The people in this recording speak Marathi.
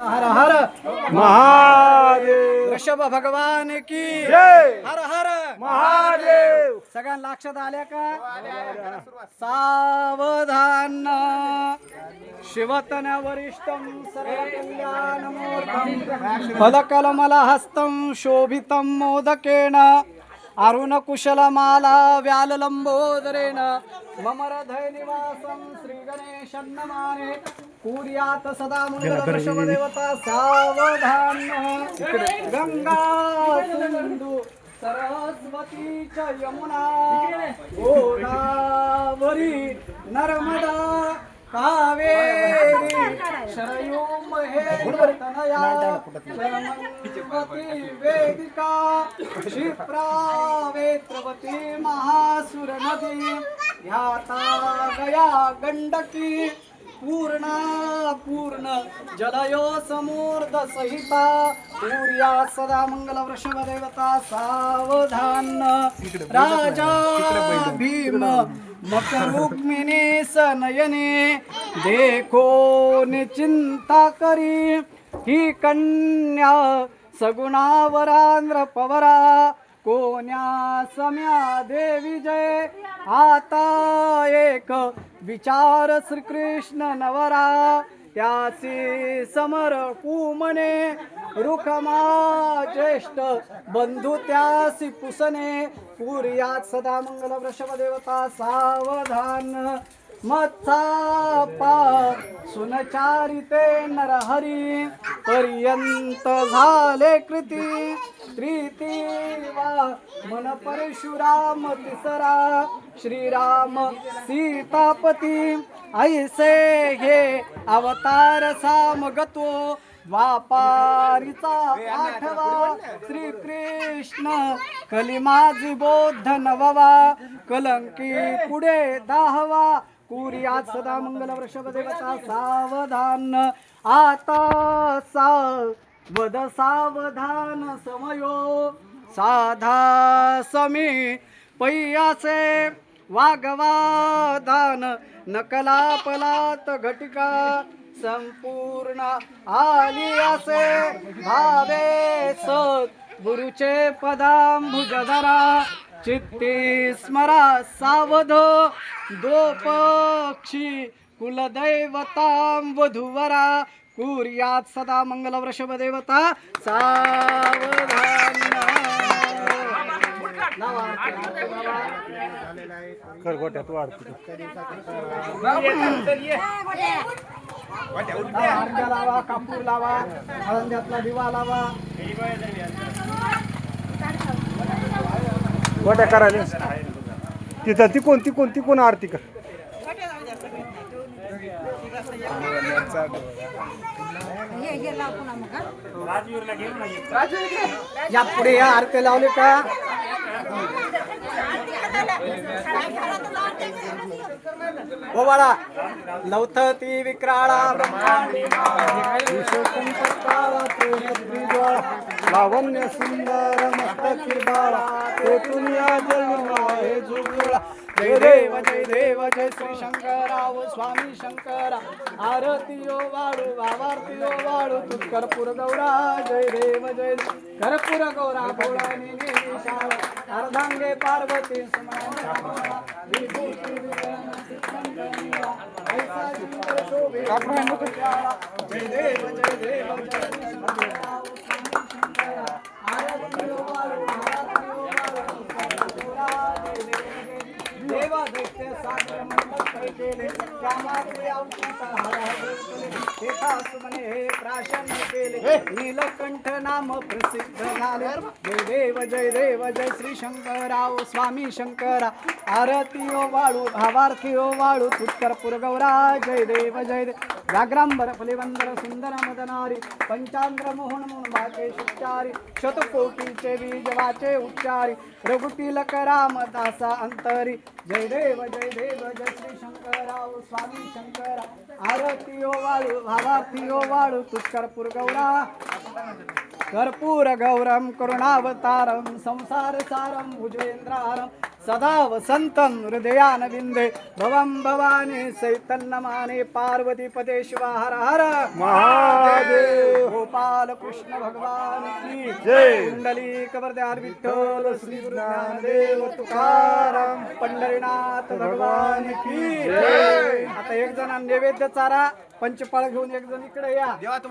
हर हर महादेव। ऋषभ भगवान की जय। हर हर महादेव। सगळ्यांना लक्षात आल्या का? सावधान। शिवतन वरिष्ठम सर्वकल्याणमूर्तम। फलकलमल हस्तं शोभितं मोदकेन। अरुणकुशलमाला व्याललम्बोदरेण मम हृदय निवासं श्रीगणेशं नमाने कुर्यात् सदा देवता सावधान। गंगा सिंधू सरस्वती च यमुना गोदावरी नर्मदा कावेरी शरयू महेश्वरतनया सरस्वती वेदिका क्षिप्रा वेत्रवती महासुर नदी ह्याता गया गंडकी पूर्णा पूर्ण जलयो समूर्ध सहिता सूर्या सदा मंगल वृषभ देवता सावधान राजा भीम मकर रुक्मिणी सनयने देखो निचिंता करी। ही कन्या सगुणावरांध्र पवरा कोण्या सम्या देवी जय। आता एक विचार श्रीकृष्ण नवरा त्यासी समर कुमने रुखमा ज्येष्ठ बंधू त्यासी पुसने। पुर्यात सदा मंगल वृषभ देवता सावधान मत्सापा सुनचारिते नरहरी. पर्यंत झाले कृती त्रिती वा मन परशुराम तिसरा. श्रीराम सीतापती ऐसे हे अवतार सामगतो वापारीचा आठवा श्रीकृष्ण. कलिमाजी बौद्ध नववा. कलंकी पुढे दहावा. कुर्यात सदा मंगल वृषभ देवता सावधान. आता सावध सावधान समयो. साधा समी पैयाचे वागवादान नकला पलात घटिका संपूर्ण आली असे भावे सत गुरुचे पदांभुजधरा चित्ती स्मरा सावध दो पक्षी कुलदैवतां वधुवरा कुर्यात सदा मंगल वृषभ देवता सावधान. कर गोट्यात वाढतो अर्घ्य लावा कापूर लावा हळंद्यातला दिवा लावा. गोट्या करायला. तिथं ती कोण ती कोण ती कोण आरती कर. या पुढे या आरती लावले का? ओ बाळा लवथती विक्राळा लावण्य सुंदर मस्तकी बाळा. तेथून या जन्म जुगळा. जय देव जय देव जय श्री शंकराव स्वामी शंकरा. आरती ओ वाळू भावारती ओ वाळू तू गौरा जय देव जय देव. कर्पूर गौरा भोळानी निशाळ अर्धांगे पार्वती जय देव जय देव देव. सागर केले सुमने हे प्राशन केले नीलकंठ नाम प्रसिद्ध झाले जय देव जय देव जय श्री शंकराव स्वामी शंकरा आरती ओ वाळू भावार्थी ओ वाळू पुष्करपूर गौरा जय देव जय देव व्याघ्रांबर फलिवंदर सुंदर मदनारी पंचांद्र मोहन मोहन वाचे सुचारी शतकोटीचे बीज वाचे उच्चारी रघुतिलक राम दासा अंतरी जय देव जय देव जय श्री शंकराव स्वामी शंकरा. आरती ओ वाळू भावार्थी ओ हो वाळू तुष्करपूर गौरा. कर्पूर गौरम करुणावतारम संसार सारम भुजेंद्रारम. सदा वसंतं हृदयानविन्दे भवं भवानी चैतन्यमाने पार्वतीपदे शिवा हर हर। महादेव। गोपाल कृष्ण भगवान की जय. कुंडली कबरदार विठ्ठल श्री ज्ञानदेव तुकाराम पंढरीनाथ भगवान की जय. आता एक जण नैवेद्य चारा पंचपाळ घेऊन एक जण इकडे या.